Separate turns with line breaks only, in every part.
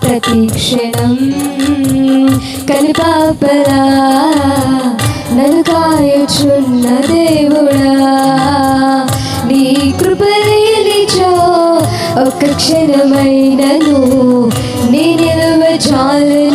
ప్రతి క్షణం కనిపాపలా నన్ను కాయుచున్న దేవుడా నీ కృపలేనిచో ఒక్క క్షణమైనను నీ నిలువ చాలను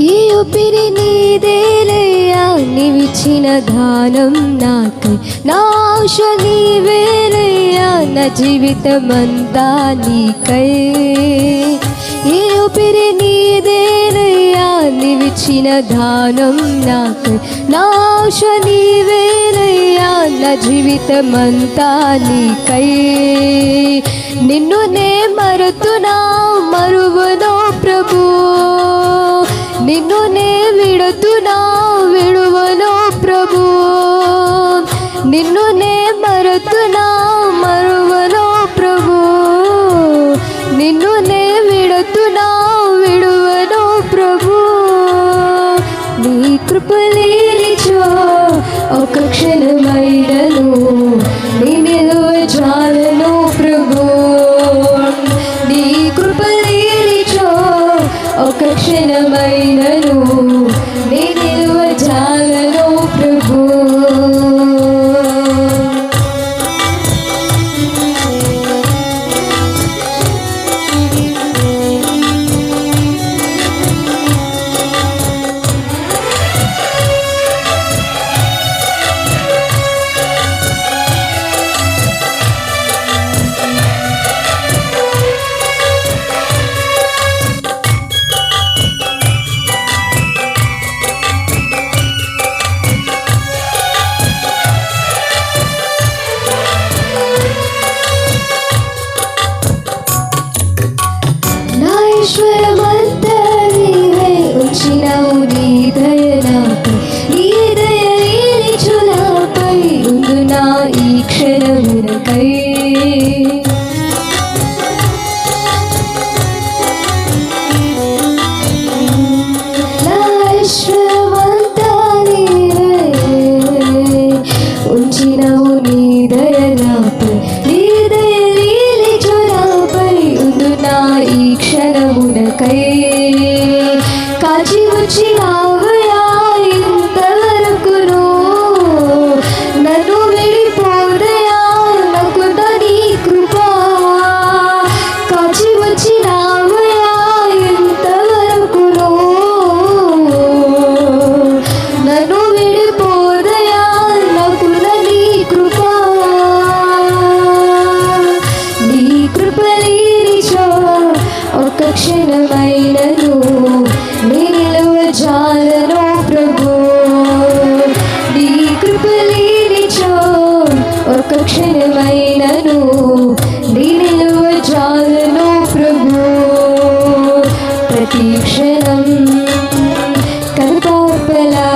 ఈ ఊపిరి నీదేలయ్యా నీవిచ్చిన దానం నాకై. నా ఔషధి నీవేలయ్యా నా జీవితమంతా నీకై. ఈ ఊపిరి నీదేలయ్యా నీవిచ్చిన దానం నాకై. నా ఔషధి వేలయ్యా నా జీవితమంతా నీకై. నిన్ను నే మరుతున్నా నిన్ను నే మరుతున్నా మరువను ప్రభు. నిన్ను నే విడుతున్నా విడువను ప్రభు. నీ కృపలేనిచో ఒక ప్రతి క్షణం కనుకాపలా